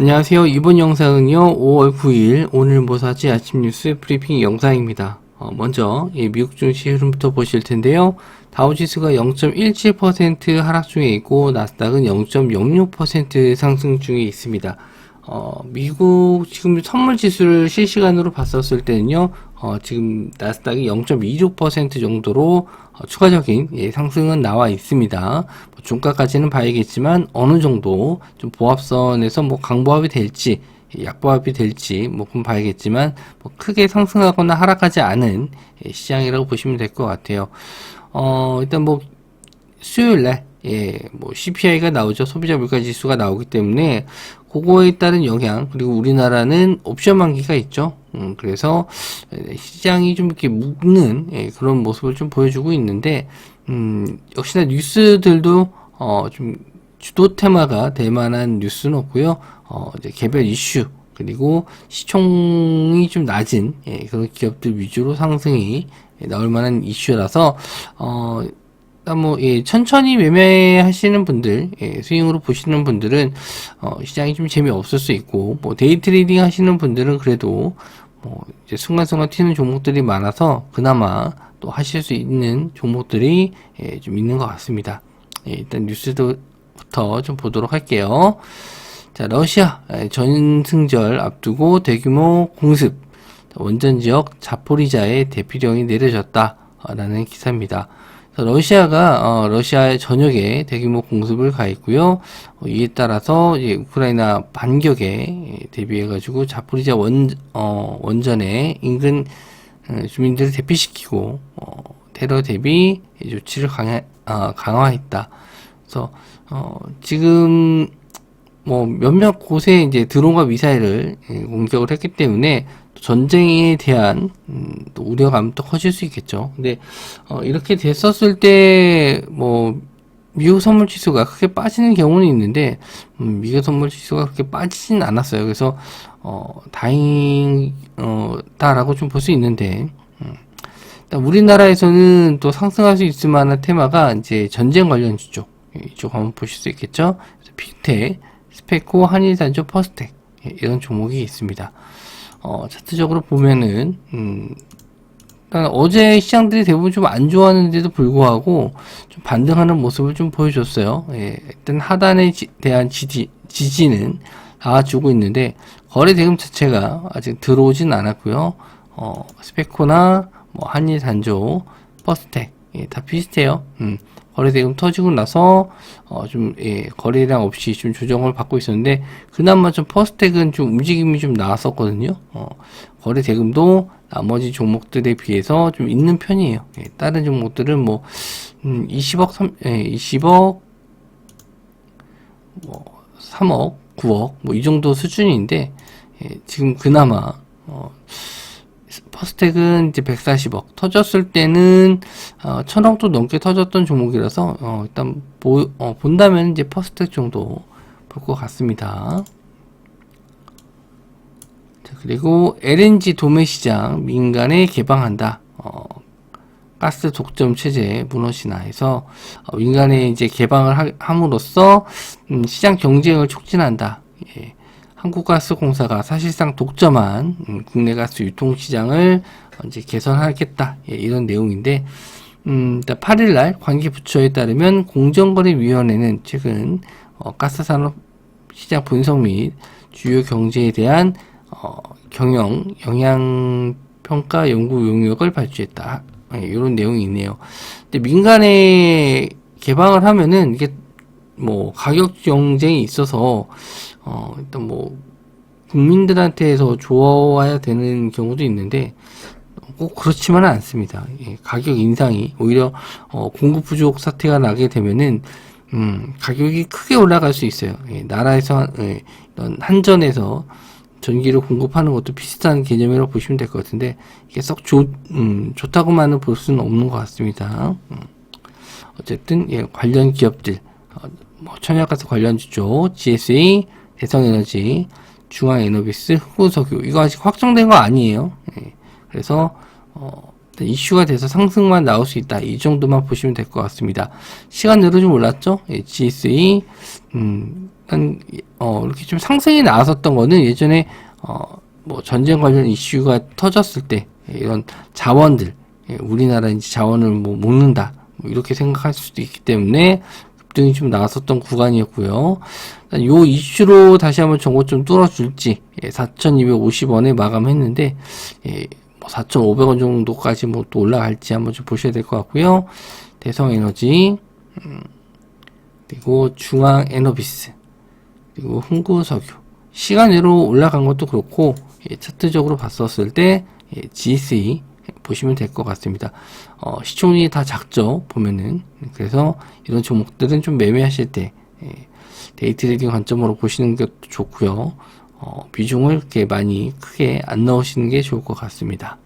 안녕하세요. 이번 영상은요, 5월 9일 오늘 뭐 사지 아침 뉴스 브리핑 영상입니다. 어, 먼저 예, 미국 증시 흐름부터 보실 텐데요. 다우지수가 0.17% 하락 중에 있고 나스닥은 0.06% 상승 중에 있습니다. 어, 미국 지금 선물 지수를 실시간으로 봤었을 때는요, 어, 지금 나스닥이 0.26% 정도로 어, 추가적인 예, 상승은 나와 있습니다. 뭐 종가까지는 봐야겠지만 어느 정도 좀 보합선에서 뭐 강보합이 될지 예, 약보합이 될지 뭐 그건 봐야겠지만 뭐 크게 상승하거나 하락하지 않은 예, 시장이라고 보시면 될 것 같아요. 어, 일단 뭐 수요일 날 예, 뭐 CPI가 나오죠. 소비자 물가 지수가 나오기 때문에 그거에 따른 영향 그리고 우리나라는 옵션 만기가 있죠. 음, 그래서 시장이 좀 이렇게 묶는 예, 그런 모습을 좀 보여주고 있는데 음, 역시나 뉴스들도 어, 좀 주도 테마가 될 만한 뉴스는 없고요. 어, 이제 개별 이슈 그리고 시총이 좀 낮은 예, 그런 기업들 위주로 상승이 나올 만한 이슈라서 어, 뭐, 예, 천천히 매매하시는 분들, 예, 스윙으로 보시는 분들은, 어, 시장이 좀 재미없을 수 있고, 뭐, 데이 트레이딩 하시는 분들은 그래도, 뭐, 이제 순간순간 튀는 종목들이 많아서, 그나마 또 하실 수 있는 종목들이, 예, 좀 있는 것 같습니다. 예, 일단 뉴스부터 좀 보도록 할게요. 자, 러시아, 예, 전승절 앞두고 대규모 공습, 원전 지역 자포리자의 대피령이 내려졌다라는 기사입니다. 러시아가 어, 러시아의 전역에 대규모 공습을 가했고요. 어, 이에 따라서 이제 우크라이나 반격에 대비해 가지고 자포리자 원 어, 원전에 인근 어, 주민들을 대피시키고 어, 테러 대비 조치를 강화, 아, 강화했다. 그래서 어, 지금 뭐 몇몇 곳에 이제 드론과 미사일을 예, 공격을 했기 때문에 전쟁에 대한 음, 또 우려감도 커질 수 있겠죠. 근데 어, 이렇게 됐었을 때 뭐 미국 선물 지수가 크게 빠지는 경우는 있는데 음, 미국 선물 지수가 그렇게 빠지진 않았어요. 그래서 어, 다행이다라고 좀볼 수 있는데 음, 우리나라에서는 또 상승할 수 있을 만한 테마가 이제 전쟁 관련주 쪽 이쪽 한번 보실 수 있겠죠. 빅텍, 스페코, 한일산조, 퍼스텍 예, 이런 종목이 있습니다. 어, 차트적으로 보면은, 음, 어제 시장들이 대부분 좀 안 좋았는데도 불구하고 좀 반등하는 모습을 좀 보여줬어요. 예, 일단 하단에 지, 대한 지지, 지지는 나와주고 있는데 거래 대금 자체가 아직 들어오진 않았고요. 어, 스페코나 뭐 한일 단조, 퍼스텍 예, 다 비슷해요. 음, 거래 대금 터지고 나서 어, 좀 예, 거래량 없이 좀 조정을 받고 있었는데 그나마 좀 퍼스텍은 좀 움직임이 좀 나왔었거든요. 어, 거래 대금도 나머지 종목들에 비해서 좀 있는 편이에요. 예, 다른 종목들은 뭐 음, 20억 3, 예, 20억 뭐 3억 9억 뭐 이 정도 수준인데 예, 지금 그나마 어, 퍼스텍은 이제 140억 터졌을 때는 어, 1000억도 넘게 터졌던 종목이라서 어, 일단 보, 어, 본다면 이제 퍼스텍 정도 볼 것 같습니다. 자, 그리고 LNG 도매 시장 민간에 개방한다. 어, 가스 독점 체제 해서 어, 민간에 이제 개방을 하, 함으로써 음, 시장 경쟁을 촉진한다. 예. 한국가스공사가 사실상 독점한 음, 국내 가스 유통 시장을 이제 개선하겠다 예, 이런 내용인데 음, 8일 날 관계부처에 따르면 공정거래위원회는 최근 어, 가스산업 시장 분석 및 주요 경제에 대한 어, 경영 영향 평가 연구 용역을 발주했다 예, 이런 내용이 있네요. 근데 민간에 개방을 하면은 이게 뭐 가격 경쟁이 있어서 어 일단 뭐 국민들한테서 좋아야 되는 경우도 있는데 꼭 그렇지만은 않습니다. 예, 가격 인상이 오히려 어, 공급 부족 사태가 나게 되면은 음, 가격이 크게 올라갈 수 있어요. 예, 나라에서 예, 한전에서 전기를 공급하는 것도 비슷한 개념이라고 보시면 될 것 같은데 이게 썩 좋, 음, 좋다고만은 볼 수는 없는 것 같습니다. 음. 어쨌든 예, 관련 기업들 어, 뭐 천연가스 관련주죠. GSA, 대성에너지, 중앙에너비스, 흑우석유 이거 아직 확정된 거 아니에요. 예. 그래서 어, 이슈가 돼서 상승만 나올 수 있다. 이 정도만 보시면 될 것 같습니다. 시간대로 좀 올랐죠? 예, GSA 음, 한 어, 이렇게 좀 상승이 나왔었던 거는 예전에, 어, 뭐 전쟁 관련 이슈가 터졌을 때, 예, 이런 자원들, 예, 우리나라 이제 자원을 뭐 먹는다, 뭐 이렇게 생각할 수도 있기 때문에 급등이 좀 나왔었던 구간이었고요. 요 이슈로 다시 한번 정보 좀 뚫어줄지, 예, 4,250원에 마감했는데, 예, 뭐 4,500원 정도까지 뭐 또 올라갈지 한번 좀 보셔야 될 것 같고요. 대성에너지, 음, 그리고 중앙에너비스, 그리고 흥구석유. 시간으로 올라간 것도 그렇고, 예, 차트적으로 봤었을 때, 예, GSE 보시면 될 것 같습니다. 어, 시총이 다 작죠, 보면은. 그래서 이런 종목들은 좀 매매하실 때, 예, 데이트레이딩 관점으로 보시는 것도 좋고요. 어, 비중을 이렇게 많이 크게 안 넣으시는 게 좋을 것 같습니다.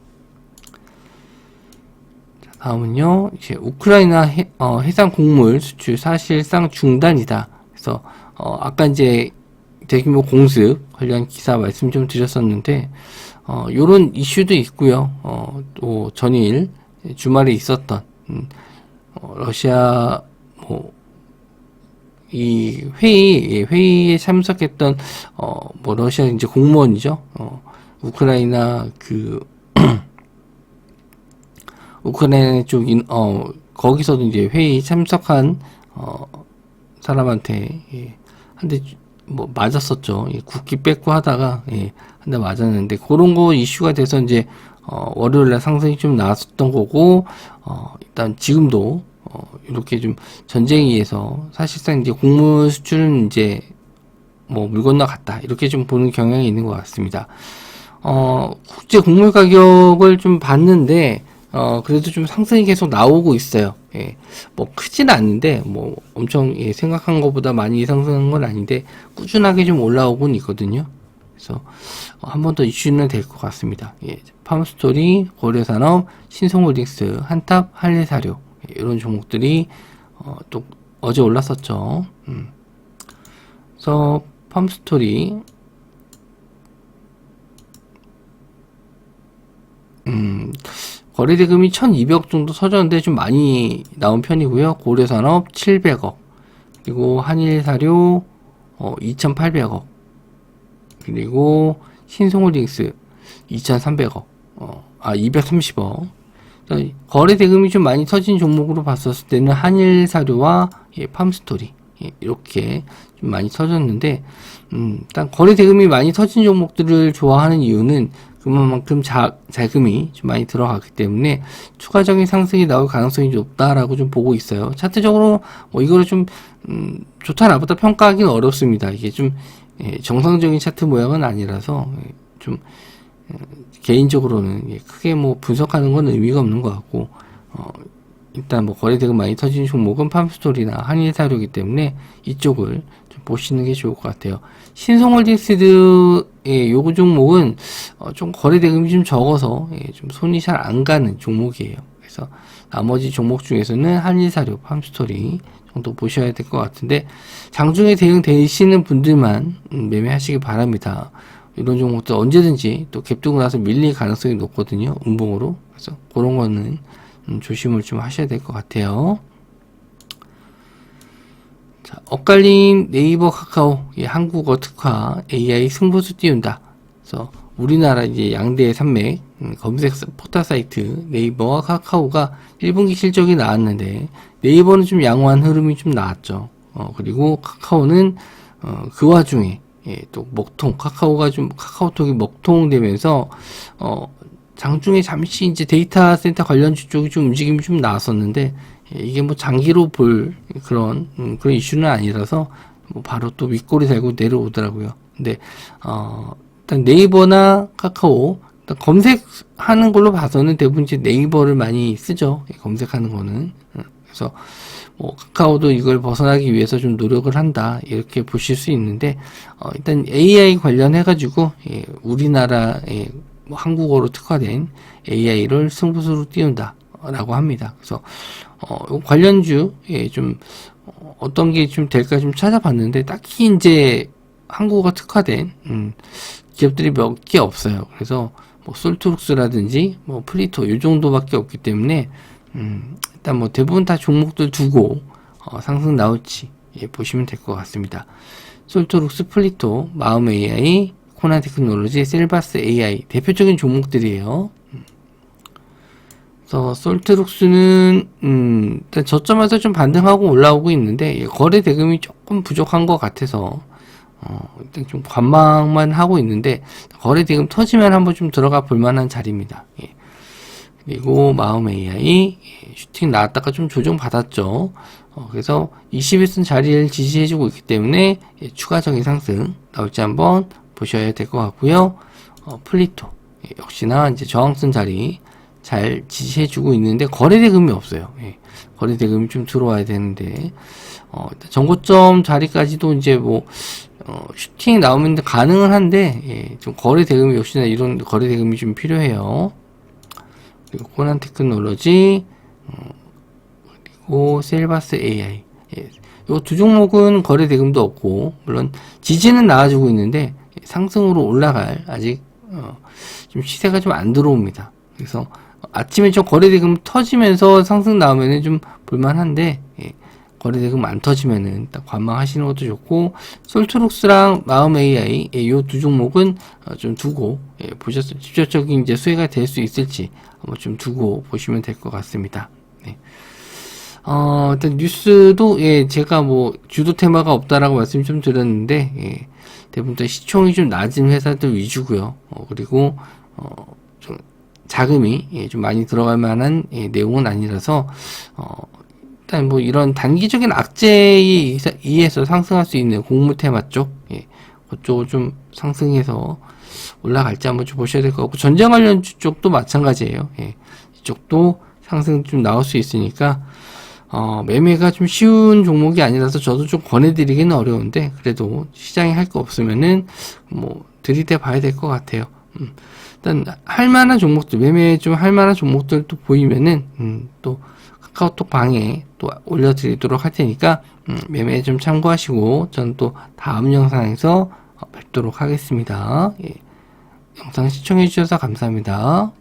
자, 다음은요, 이제 우크라이나 해, 어, 해상 곡물 수출 사실상 중단이다. 그래서 어, 아까 이제 대규모 공습 관련 기사 말씀 좀 드렸었는데 어, 요런 이슈도 있고요. 어, 또 전일 주말에 있었던 음, 어, 러시아 뭐 이 회의 예, 회의에 참석했던 어 뭐 러시아 이제 공무원이죠. 어 우크라이나 그 우크라이나 쪽인 어 거기서도 이제 회의 참석한 어 사람한테 예, 한대 뭐 맞았었죠. 예, 국기 뺏고 하다가 예, 한 대 맞았는데 그런 거 이슈가 돼서 이제 어 월요일 날 상승이 좀 나왔었던 거고 어 일단 지금도 어, 이렇게 좀 전쟁에 의해서 사실상 이제 곡물 수출은 이제 뭐 물 건너갔다 이렇게 좀 보는 경향이 있는 것 같습니다. 어, 국제 곡물 가격을 좀 봤는데 어, 그래도 좀 상승이 계속 나오고 있어요. 예, 뭐 크지는 않는데 뭐 엄청 예, 생각한 것보다 많이 상승한 건 아닌데 꾸준하게 좀 올라오곤 있거든요. 그래서 어, 한번 더 이슈는 될 것 같습니다. 예, 팜스토리, 고려산업, 신성홀딩스, 한탑, 한리사료 예, 이런 종목들이 어, 또 어제 올랐었죠. 음. 그래서 팜스토리 음, 거래 대금이 1200 정도 서졌는데 좀 많이 나온 편이고요. 고려산업 700억 그리고 한일사료 어, 2800억 그리고 신성홀딩스 2300억 어, 아 230억 거래 대금이 좀 많이 터진 종목으로 봤었을 때는 한일 사료와 예, 팜스토리 예, 이렇게 좀 많이 터졌는데 음, 일단 거래 대금이 많이 터진 종목들을 좋아하는 이유는 그만큼 자, 자금이 좀 많이 들어갔기 때문에 추가적인 상승이 나올 가능성이 높다라고 좀 보고 있어요. 차트적으로 뭐 이거를 좀 음, 좋다 나보다 평가하기는 어렵습니다. 이게 좀 예, 정상적인 차트 모양은 아니라서 예, 좀 개인적으로는 크게 뭐 분석하는 건 의미가 없는 것 같고 어, 일단 뭐 거래대금 많이 터진 종목은 팜스토리나 한일사료이기 때문에 이쪽을 좀 보시는 게 좋을 것 같아요. 신성홀딩스의 요구 종목은 어, 좀 거래대금이 좀 적어서 예, 좀 손이 잘 안 가는 종목이에요. 그래서 나머지 종목 중에서는 한일사료, 팜스토리 정도 보셔야 될 것 같은데 장중에 대응되시는 분들만 음, 매매하시기 바랍니다. 이런 종목도 언제든지 또 갭두고 나서 밀릴 가능성이 높거든요. 운봉으로. 그래서 그런 거는 음, 조심을 좀 하셔야 될 것 같아요. 자, 엇갈린 네이버 카카오 예, 한국어 특화 AI 승부수 띄운다. 그래서 우리나라 이제 양대 산맥 음, 검색 포털 사이트 네이버와 카카오가 1분기 실적이 나왔는데 네이버는 좀 양호한 흐름이 좀 나왔죠. 어, 그리고 카카오는 어, 그 와중에 예, 또 먹통 카카오가 좀 카카오톡이 먹통되면서 어 장중에 잠시 이제 데이터 센터 관련주 쪽이 좀 움직임이 좀 나왔었는데 예, 이게 뭐 장기로 볼 그런 음, 그런 이슈는 아니라서 뭐 바로 또 윗골이 달고 내려오더라고요. 근데 어 일단 네이버나 카카오 검색하는 걸로 봐서는 대부분 이제 네이버를 많이 쓰죠. 예, 검색하는 거는 음, 그래서 뭐 카카오도 이걸 벗어나기 위해서 좀 노력을 한다 이렇게 보실 수 있는데 어, 일단 AI 관련해 가지고 예, 우리나라의 뭐 한국어로 특화된 AI를 승부수로 띄운다 라고 합니다. 그래서 어, 관련주 예, 좀 어, 어떤 게 좀 될까 좀 찾아봤는데 딱히 이제 한국어 특화된 음, 기업들이 몇 개 없어요. 그래서 뭐 솔트룩스라든지 뭐 플리토 이 정도밖에 없기 때문에 음, 일단 뭐 대부분 다 종목들 두고 어, 상승 나올지 예, 보시면 될 것 같습니다. 솔토룩스, 플리토, 마음 AI, 코나 테크놀로지, 셀바스 AI 대표적인 종목들이에요. 음. 그래서 솔트룩스는 음, 일단 저점에서 좀 반등하고 올라오고 있는데 예, 거래 대금이 조금 부족한 것 같아서 어, 좀 관망만 하고 있는데 거래 대금 터지면 한번 좀 들어가 볼 만한 자리입니다. 예. 그리고 마음 AI 예, 슈팅 나왔다가 좀 조정 받았죠. 어, 그래서 21선 자리를 지지해주고 있기 때문에 예, 추가적인 상승 나올지 한번 보셔야 될 것 같고요. 어, 플리토 예, 역시나 이제 저항선 자리 잘 지지해주고 있는데 거래 대금이 없어요. 예, 거래 대금이 좀 들어와야 되는데 어, 정고점 자리까지도 이제 뭐 어, 슈팅 나오면 가능은 한데 예, 좀 거래 대금이 역시나 이런 거래 대금이 좀 필요해요. 그리고 코난 테크놀로지 어, 그리고 셀바스 AI 예, 요두 종목은 거래 대금도 없고 물론 지지는 나와주고 있는데 예, 상승으로 올라갈 아직 어, 좀 시세가 좀 안 들어옵니다. 그래서 아침에 좀 거래 대금 터지면서 상승 나오면은 좀 볼만한데 예, 거래 대금 안 터지면은 딱 관망하시는 것도 좋고 솔트룩스랑 마음 AI 이두 종목은 어, 좀 두고 예, 보셨을 직접적인 이제 수혜가 될 수 있을지 한번 좀 두고 보시면 될 것 같습니다. 네. 어, 일단 뉴스도 예, 제가 뭐 주도 테마가 없다라고 말씀 좀 드렸는데 예, 대부분 다 시총이 좀 낮은 회사들 위주고요. 어, 그리고 어, 좀 자금이 예, 좀 많이 들어갈 만한 예, 내용은 아니라서 어, 일단 뭐 이런 단기적인 악재에 의해서- 상승할 수 있는 공무 테마 쪽 예, 그쪽을 좀 상승해서 올라갈지 한번 좀 보셔야 될 것 같고 전쟁 관련 쪽도 마찬가지예요. 예, 이쪽도 상승 좀 나올 수 있으니까 어, 매매가 좀 쉬운 종목이 아니라서 저도 좀 권해드리기는 어려운데 그래도 시장에 할 거 없으면은 뭐 들이대 봐야 될 것 같아요. 음, 일단 할 만한 종목들 매매 좀 할 만한 종목들 또 보이면은 음, 또 카카오톡 방에 또 올려드리도록 할 테니까 음, 매매 좀 참고하시고 저는 또 다음 영상에서 어, 뵙도록 하겠습니다. 예. 영상 시청해주셔서 감사합니다.